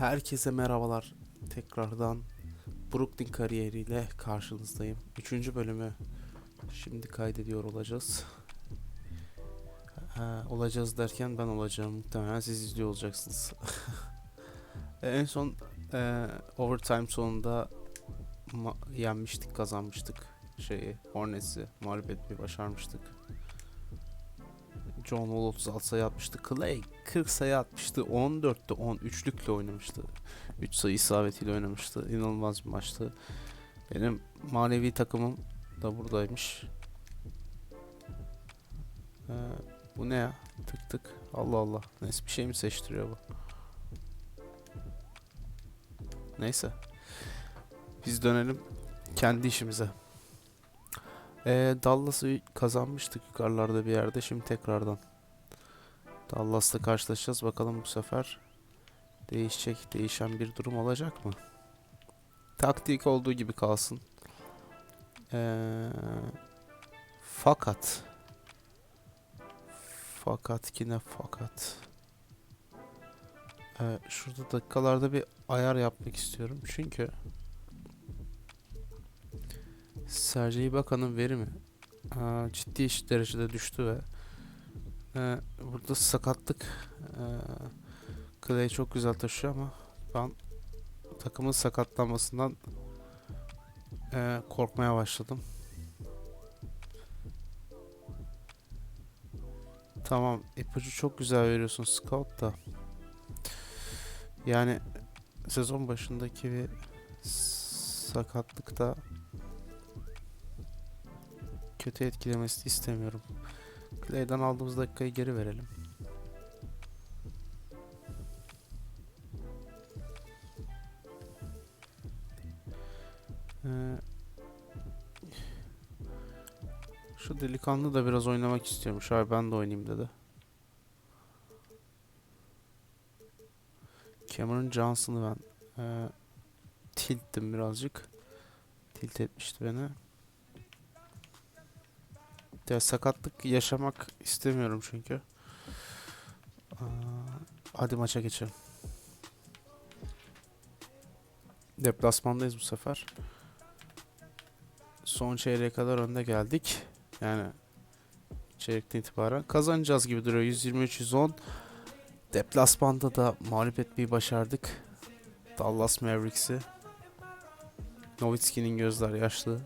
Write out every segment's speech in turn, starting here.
Herkese merhabalar. Tekrardan Brooklyn kariyeriyle karşınızdayım. Üçüncü bölümü şimdi kaydediyor olacağız. Ha, olacağız derken ben olacağım. Muhtemelen siz izliyor olacaksınız. En son e, overtime sonunda yenmiştik, kazanmıştık şeyi, Hornets'i mağlup etmeyi başarmıştık. John Wall 36 sayı atmıştı. Clay 40 sayı atmıştı. 14'te 10 üçlükle oynamıştı. 3 sayı isabetiyle oynamıştı. İnanılmaz bir maçtı. Benim manevi takımım da buradaymış. Ee, bu ne ya? Tık tık. Allah Allah. Neyse bir şey mi seçtiriyor bu? Neyse. Biz dönelim kendi işimize. Ee, Dallas'ı kazanmıştık yukarılarda bir yerde. Şimdi tekrardan Dallas'la karşılaşacağız. Bakalım bu sefer değişecek, değişen bir durum olacak mı? Taktik olduğu gibi kalsın. Ee, fakat fakat yine fakat ee, şurada dakikalarda bir ayar yapmak istiyorum. Çünkü Sergey Ibaka'nın verimi aa, ciddi iş derecede düştü ve e, burada sakatlık e, Clay çok güzel taşıyor ama ben takımın sakatlanmasından e, korkmaya başladım. Tamam ipucu çok güzel veriyorsun Scout da. Yani sezon başındaki bir sakatlıkta kötü etkilemesini istemiyorum. Clay'den aldığımız dakikayı geri verelim. Ee, şu delikanlı da biraz oynamak istiyormuş. Abi ben de oynayayım dedi. Cameron Johnson'ı ben e, tilttim birazcık. Tilt etmişti beni. Ya sakatlık yaşamak istemiyorum çünkü. Hadi maça geçelim. Deplasmandayız bu sefer. Son çeyreğe kadar önde geldik. Yani çeyrekten itibaren kazanacağız gibi duruyor. 123-110. Deplasmanda da mağlup etmeyi başardık. Dallas Mavericks'i. Nowitzki'nin gözler yaşlı.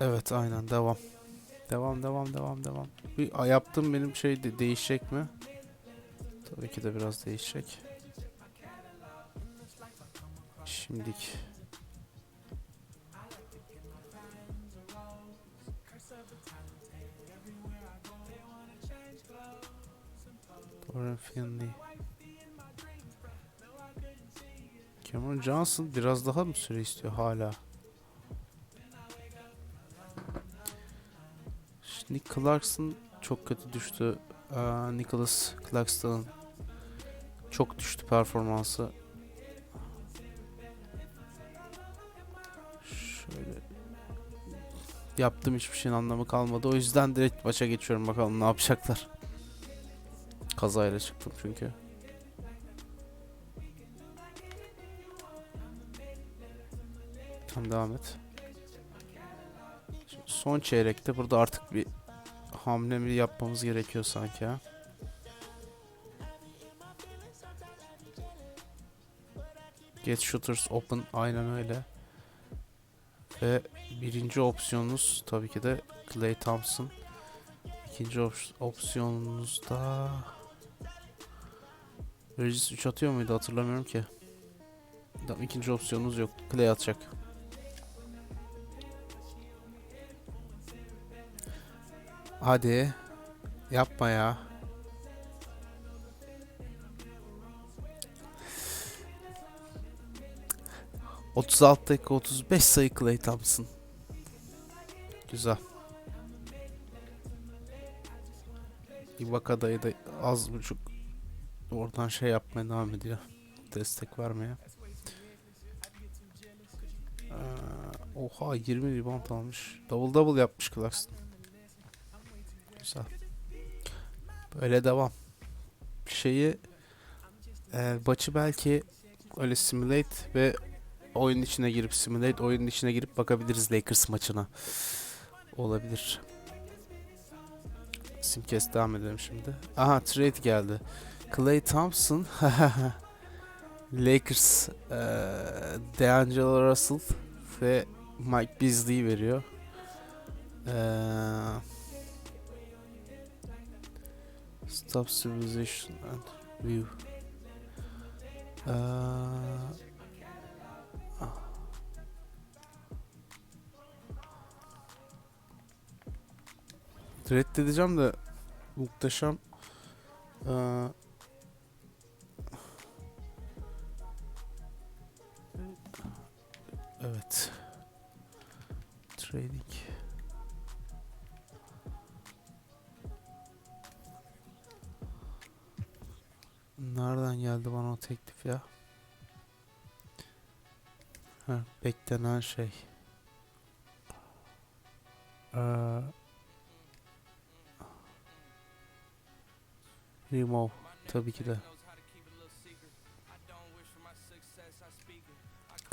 Evet aynen devam. Devam devam devam devam. Bir yaptığım benim şey de değişecek mi? Tabii ki de biraz değişecek. Şimdik. Dorian Finley. Cameron Johnson biraz daha mı süre istiyor hala? Nick Clarkson çok kötü düştü. Aa, Nicholas Claxton'ın çok düştü performansı. Şöyle yaptığım hiçbir şeyin anlamı kalmadı. O yüzden direkt maça geçiyorum bakalım ne yapacaklar. Kazayla çıktım çünkü. Tamam devam et. Şimdi son çeyrekte burada artık bir hamle mi yapmamız gerekiyor sanki ha. Get shooters open aynen öyle. Ve birinci opsiyonunuz tabii ki de Clay Thompson. İkinci op- opsiyonunuz da Regis 3 atıyor muydu hatırlamıyorum ki. İkinci opsiyonunuz yok. Clay atacak. Hadi. Yapma ya. ...36 dakika 35 sayı Clay Thompson. Güzel. Ibaka'dayı da az buçuk... ...oradan şey yapmaya devam ediyor. Destek vermeye. Ee, oha 20 rebound almış. Double double yapmış Clarkson. Güzel. Böyle devam. Şeyi e, maçı belki öyle simulate ve oyunun içine girip simulate oyunun içine girip bakabiliriz Lakers maçına. Olabilir. Simkes devam edelim şimdi. Aha trade geldi. Clay Thompson Lakers e, D'Angelo Russell ve Mike Beasley veriyor. Eee Stop civilization and view. Eee Reddedeceğim de muhteşem eee teklif ya? Ha, beklenen şey. Ee, remove tabii ki de.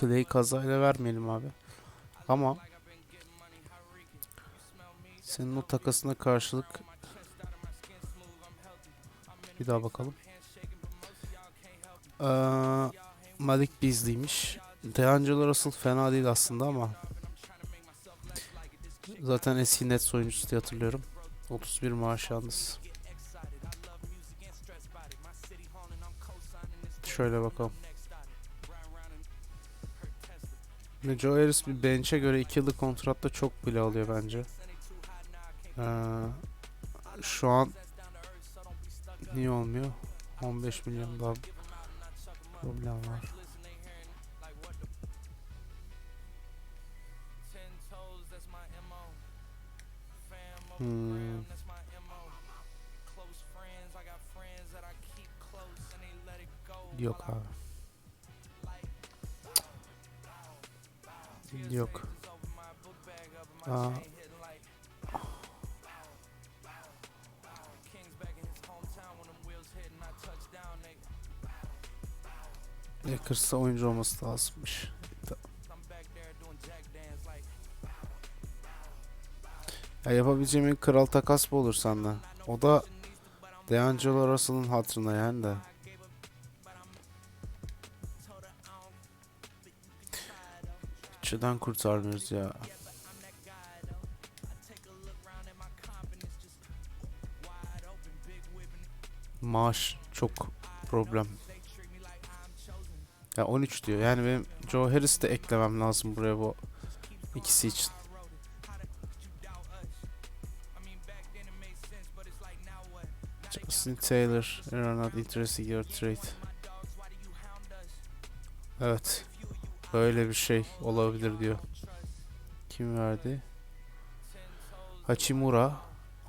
Clay kazayla vermeyelim abi. Ama senin o takasına karşılık bir daha bakalım. Ee, Malik Beasley'miş. D'Angelo Russell fena değil aslında ama zaten eski Nets oyuncusu diye hatırlıyorum. 31 maaş yalnız. Şöyle bakalım. Joe Harris bir bench'e göre 2 yıllık kontratta çok bile alıyor bence. Ee, şu an niye olmuyor? 15 milyon daha problem var. Hmm. Yok abi. Yok. Aa. Lakers'ta oyuncu olması lazımmış. Ya yapabileceğim en kral takas bu olur senden. O da D'Angelo Russell'ın hatırına yani de. Çeden kurtarmıyoruz ya. Maaş çok problem. Ya 13 diyor. Yani benim Joe Harris de eklemem lazım buraya bu ikisi için. Justin Taylor, you're not interested in your trade. Evet. Böyle bir şey olabilir diyor. Kim verdi? Hachimura.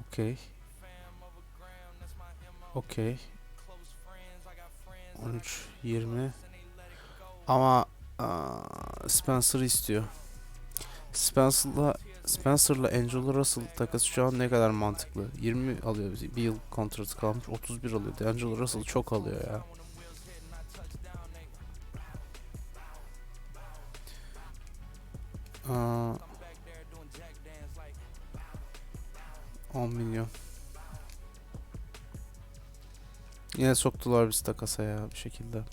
Okey. Okey. 13, 20. Ama aa, Spencer istiyor. Spencer'la Spencer'la Angelo Russell takası şu an ne kadar mantıklı? 20 alıyor. Bir yıl kontratı kalmış. 31 alıyor. Angelo Russell çok alıyor ya. Aa, 10 milyon. Yine soktular biz takasa ya bir şekilde.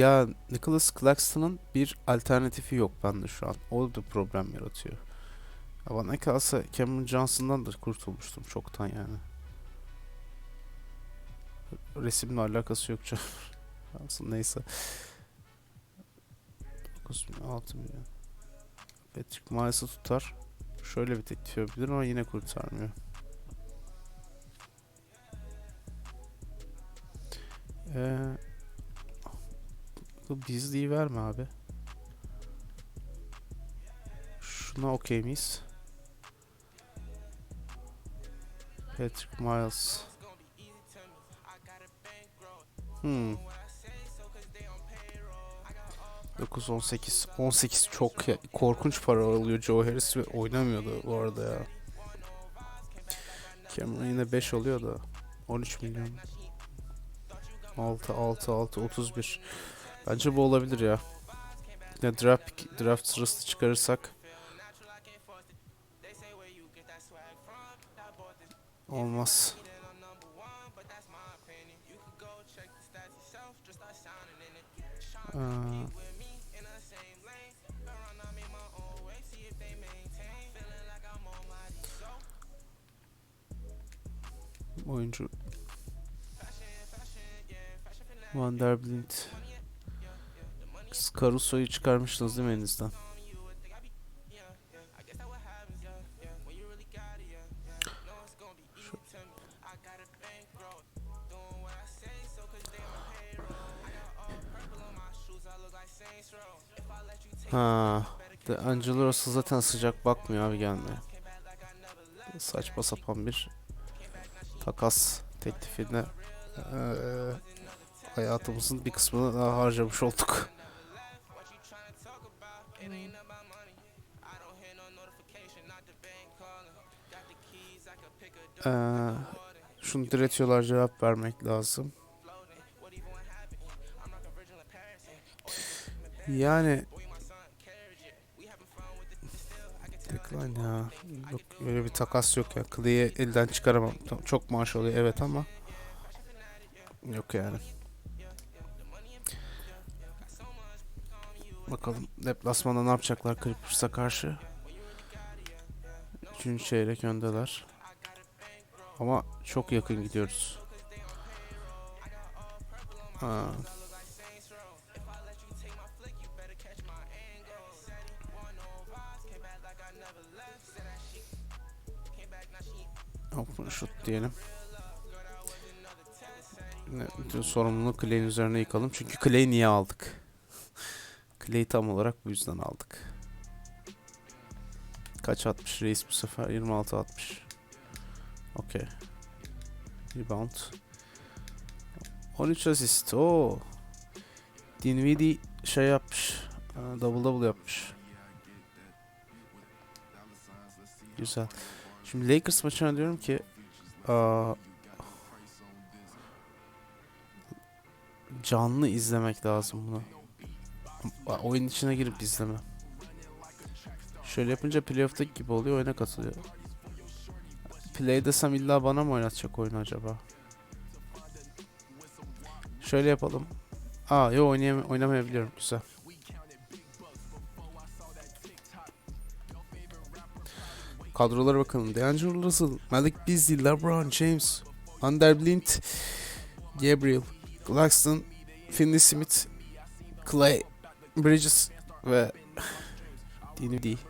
Ya Nicholas Claxton'ın bir alternatifi yok bende şu an. O da problem yaratıyor. Ya bana kalsa Cameron Johnson'dan da kurtulmuştum çoktan yani. Resimle alakası yok. Aslında neyse. 9 milyon, 6 milyon. Patrick Miles'ı tutar. Şöyle bir teklif yapabilir ama yine kurtarmıyor. Ee, bu bizliği verme abi. Şuna okey miyiz? Patrick Miles. Hmm. 9 18 18 çok korkunç para alıyor Joe Harris ve oynamıyordu bu arada ya. Cameron yine 5 oluyor da 13 milyon. 6 6 6 31. Bence bu olabilir ya. Ya draft draft sırası çıkarırsak olmaz. Aa, oyuncu Vanderbilt Caruso'yu çıkarmıştınız değil mi elinizden? Ha, De Angelo Russell zaten sıcak bakmıyor abi gelmeye. Saçma sapan bir takas teklifine eee, hayatımızın bir kısmını daha harcamış olduk. Eee şunu diretiyorlar cevap vermek lazım. Yani Decline ya. Yok öyle bir takas yok ya. Clay'i elden çıkaramam. Çok maaş oluyor evet ama yok yani. Bakalım deplasmanda ne yapacaklar Clippers'a karşı. Üçüncü çeyrek öndeler. Ama çok yakın gidiyoruz. Ha. Open shoot diyelim. Bütün sorumluluğu Clay'in üzerine yıkalım. Çünkü Clay'i niye aldık? Clay'i tam olarak bu yüzden aldık. Kaç atmış reis bu sefer? 26 atmış. Okey. Rebound. 13 asist. Oo. Dinwiddie şey yapmış. Aa, Double double yapmış. Güzel. Şimdi Lakers maçına diyorum ki aa, canlı izlemek lazım bunu. Oyun içine girip izleme. Şöyle yapınca playoff'taki gibi oluyor oyuna katılıyor. Play desem illa bana mı oynatacak oyunu acaba? Şöyle yapalım. Aa yo oynayam oynamayabiliyorum güzel. Kadrolara bakalım. DeAngelo Russell, Malik Beasley, LeBron James, Vanderbilt, Gabriel, Claxton, Finney Smith, Clay, Bridges ve Dinwiddie.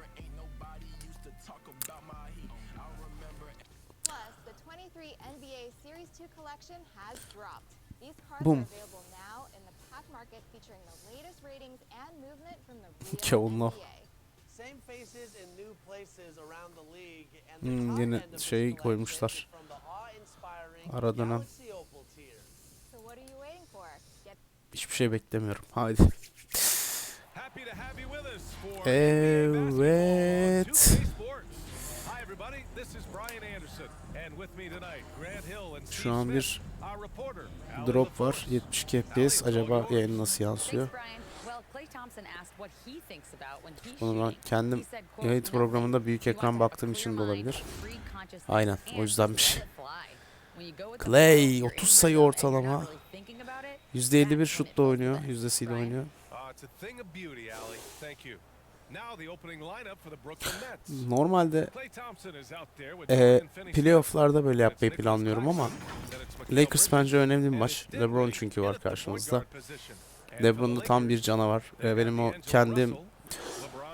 tier. So what are you waiting for? Get Hiçbir şey beklemiyorum. Haydi. Evet. Şu an bir our reporter. Alan drop var. LaForce. 72 FPS. Acaba yayın nasıl yansıyor? Bunu ben kendim yayın "No programında büyük ekran baktığım için de olabilir. Aynen, o yüzdenmiş. Clay, flow, you're 30 in sayı ortalama. not really thinking about it. %51 That's when it şutla oynuyor. Brian? oynuyor. Normalde e, playoff'larda böyle yapmayı planlıyorum ama Lakers bence önemli bir maç. LeBron çünkü var karşımızda. guard position. And for LeBron the da tam bir canavar. E, benim o kendim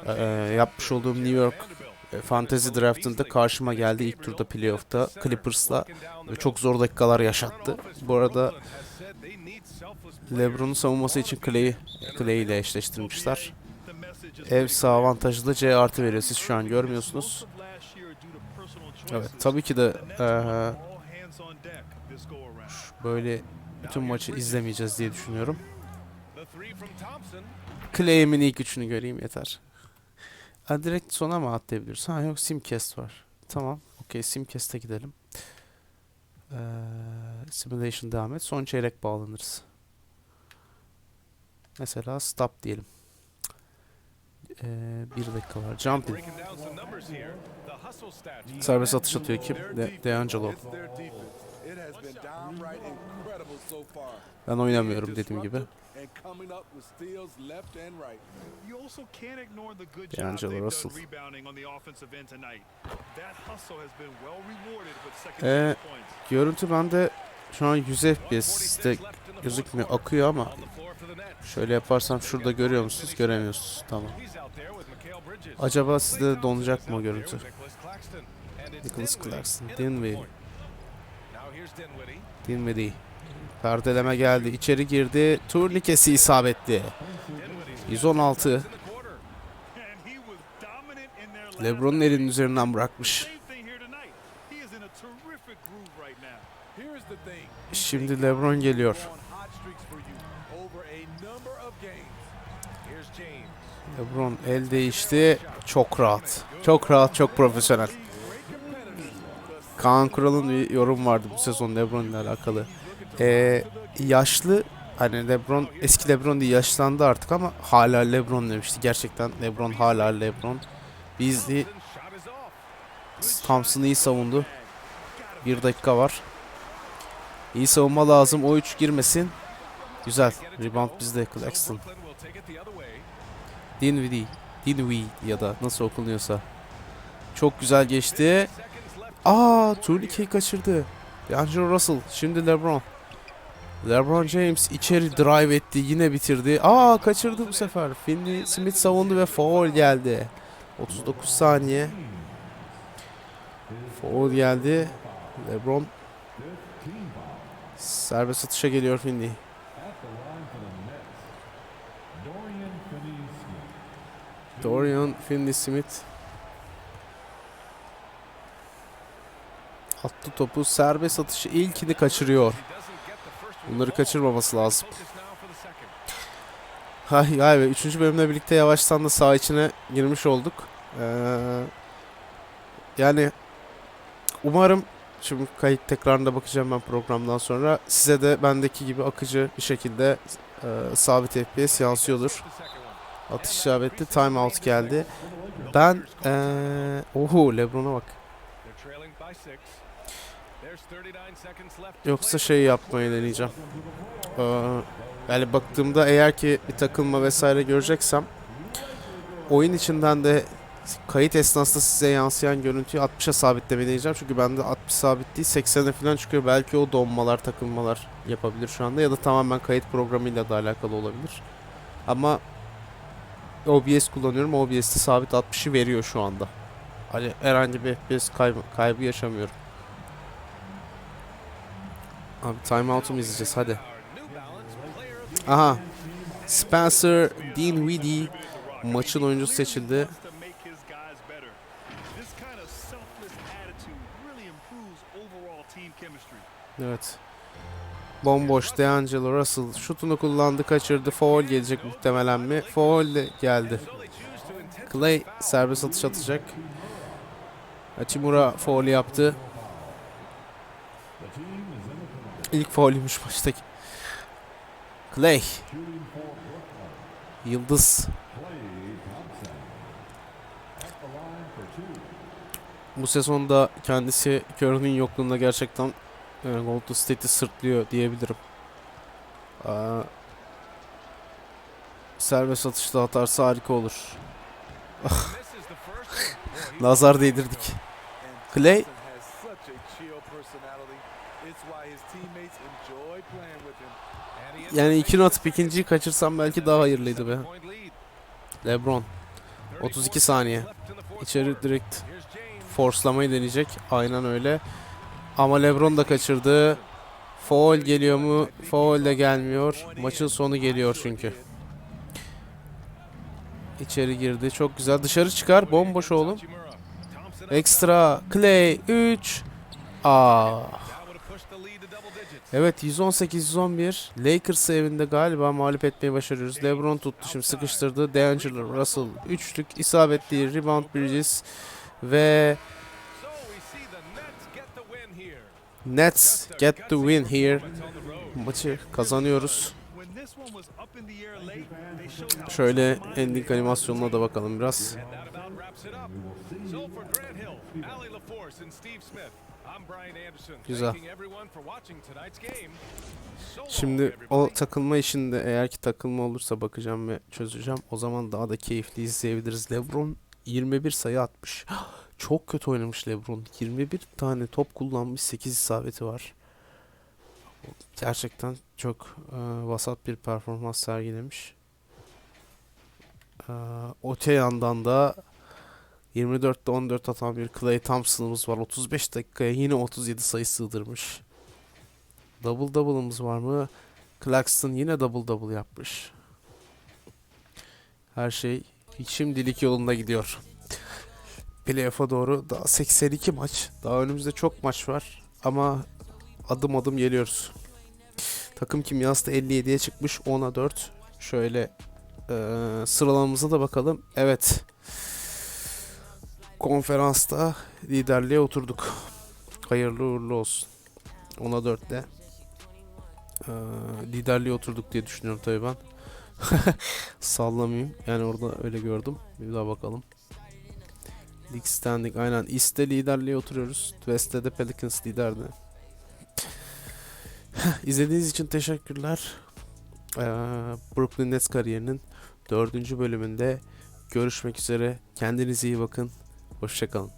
e, yapmış olduğum New York e, Fantasy Draft'ında karşıma geldi ilk turda playoff'ta Clippers'la ve çok zor dakikalar yaşattı. Bu arada LeBron'un savunması için Clay'i Clay ile eşleştirmişler. Ev sağ avantajlı C artı veriyor. Siz şu an görmüyorsunuz. Evet tabii ki de eee, böyle bütün maçı izlemeyeceğiz diye düşünüyorum. Clay'imin ilk üçünü göreyim yeter. Ha, direkt sona mı atlayabiliriz? Ha yok Simcast var. Tamam. Okey Simcast'e gidelim. Ee, simulation devam et. Son çeyrek bağlanırız. Mesela stop diyelim. Ee, bir dakika var. Jump in. Breaking down some numbers here. The hustle stats. Serbest atış atıyor kim? De far. Ben oynamıyorum dediğim gibi. D'Angelo Russell. Ee. Görüntü bende şu an 100 FPS'te gözükmüyor. Akıyor ama Şöyle yaparsam şurada görüyor musunuz? Göremiyorsunuz. Tamam. Acaba sizde donacak mı o görüntü? Nicholas Nicholas Dinwiddie Dinwiddie. Perdeleme geldi. İçeri girdi. Turnikesi isabetli. Dinwiddie's 116. in the quarter. And he was dominant in their last Lebron'un elinin üzerinden bırakmış. Same thing here LeBron el değişti. Çok rahat. Çok rahat, çok profesyonel. Kaan Kural'ın bir yorum vardı bu sezon LeBron ile alakalı. Ee, yaşlı hani LeBron eski LeBron değil yaşlandı artık ama hala LeBron demişti. Gerçekten LeBron hala LeBron. Bizli. Thompson iyi savundu. Bir dakika var. İyi savunma lazım. O 3 girmesin. Güzel. Rebound bizde Claxton. Dinwiddie. Dinwiddie ya da nasıl okunuyorsa. Çok güzel geçti. Aa, turnikeyi kaçırdı. D'Angelo Russell. Şimdi LeBron. LeBron James içeri drive etti. Yine bitirdi. Aa kaçırdı bu sefer. Finney Smith savundu ve foul geldi. 39 saniye. Foul geldi. LeBron serbest atışa geliyor Finney. Dorian Finney-Smith attı topu serbest atışı ilkini kaçırıyor. Bunları kaçırmaması lazım. Hay hay ve 3. bölümle birlikte yavaştan da saha içine girmiş olduk. Ee, yani umarım şimdi kayıt tekrarında bakacağım ben programdan sonra size de bendeki gibi akıcı bir şekilde e, sabit FPS yansıyordur. Atış isabetli timeout geldi. Ben ee, oho LeBron'a bak. They're trailing by six. There's 39 seconds left. to Yoksa şey yapmayı deneyeceğim. Ee, yani baktığımda eğer ki bir takılma vesaire göreceksem oyun içinden de kayıt esnasında size yansıyan görüntüyü 60'a sabitlemeyi deneyeceğim. Çünkü bende 60 sabit değil 80'e falan çıkıyor. Belki o donmalar takılmalar yapabilir şu anda ya da tamamen kayıt programıyla da alakalı olabilir. Ama OBS kullanıyorum. OBS'te sabit 60'ı veriyor şu anda. Hani herhangi bir FPS kaybı, kaybı yaşamıyorum. Abi timeout'u izleyeceğiz hadi. Aha. Spencer Dinwiddie maçın oyuncusu seçildi. Evet. Bomboş D'Angelo Russell şutunu kullandı kaçırdı. Foul gelecek muhtemelen mi? Foul de geldi. Clay serbest atış atacak. Hachimura foul yaptı. İlk faulüymüş maçtaki. Clay. Yıldız. Bu sezonda kendisi Curry'nin yokluğunda gerçekten e, Golden State'i sırtlıyor diyebilirim. Aa, serbest atışta atarsa harika olur. Nazar değdirdik. Clay- Yani making ikini atıp ikinciyi kaçırsam belki daha hayırlıydı be. LeBron 34 32 saniye. içeri direkt forslamayı deneyecek. Aynen öyle. Ama LeBron da kaçırdı. Foul geliyor mu? Foul de gelmiyor. Maçın sonu geliyor çünkü. İçeri girdi. Çok güzel. Dışarı çıkar. Bomboş oğlum. Ekstra. Clay 3. Aa. Evet 118-111 Lakers evinde galiba mağlup etmeyi başarıyoruz. LeBron tuttu şimdi sıkıştırdı. D'Angelo Russell üçlük isabetli rebound Bridges ve Nets get the win here. Maçı kazanıyoruz. Şöyle ending animasyonuna da bakalım biraz. Güzel. Şimdi o takılma işinde eğer ki takılma olursa bakacağım ve çözeceğim. O zaman daha da keyifli izleyebiliriz. LeBron 21 sayı atmış. Çok kötü oynamış LeBron. 21 tane top kullanmış 8 isabeti var. Gerçekten çok e, vasat bir performans sergilemiş. E, öte yandan da 24'te 14 atan bir Klay Thompson'ımız var. 35 dakikaya yine 37 sayı sığdırmış. Double double'ımız var mı? Claxton yine double double yapmış. Her şey şimdilik yolunda gidiyor. Playoff'a doğru daha 82 maç. Daha önümüzde çok maç var. Ama adım adım geliyoruz. Takım kimyası da 57'ye çıkmış. 10'a 4. Şöyle eee sıralamamıza da bakalım. Evet. Konferansta liderliğe oturduk. Hayırlı uğurlu olsun. 10'a 4 ile eee, liderliğe oturduk diye düşünüyorum tabii ben. Sallamayayım. Yani orada öyle gördüm. Bir daha bakalım. League standing aynen. East'te liderliğe oturuyoruz. West'te de Pelicans liderdi. İzlediğiniz için teşekkürler. Eee, Brooklyn Nets kariyerinin dördüncü bölümünde görüşmek üzere. Kendinize iyi bakın. Hoşçakalın.